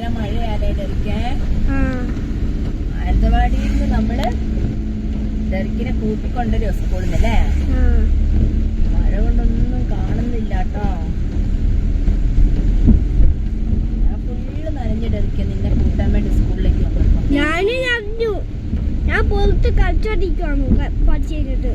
ഭയങ്കര മഴയാലേ ഡെറിക്കാൻ ആ മാനന്തവാടിയിൽ നിന്ന് നമ്മൾ ഡെറിക്കിനെ കൂട്ടിക്കൊണ്ടുവരും സ്കൂളിൽ അല്ലേ മഴ കൊണ്ടൊന്നും കാണുന്നില്ല കേട്ടോ ഞാൻ ഫുള്ള് നനഞ്ഞു ഡെറിക്ക നിന്നെ കൂട്ടാൻ വേണ്ടി സ്കൂളിലേക്ക് ഞാൻ ഞാൻ പുറത്ത് കളിച്ചോണ്ടിരിക്കുവാണ് പഠിച്ചു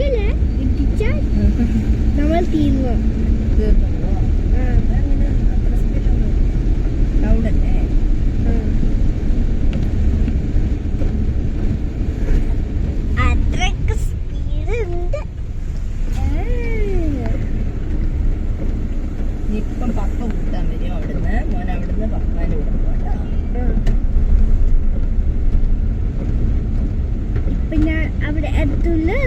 വണ്ടി എടുക്കല്ലേ ഇടിച്ചാൽ നമ്മൾ തീർന്നു. അത്രയ്ക്ക് സ്പീഡ് ഉണ്ട്. ഇപ്പം പപ്പ കൂട്ടാൻ വരും അവിടുന്ന്. മോൻ അവിടുന്ന് പപ്പാന്റെ കൂടെ പോകട്ടോ ഇപ്പൊ ഞാൻ അവിടെ പോയി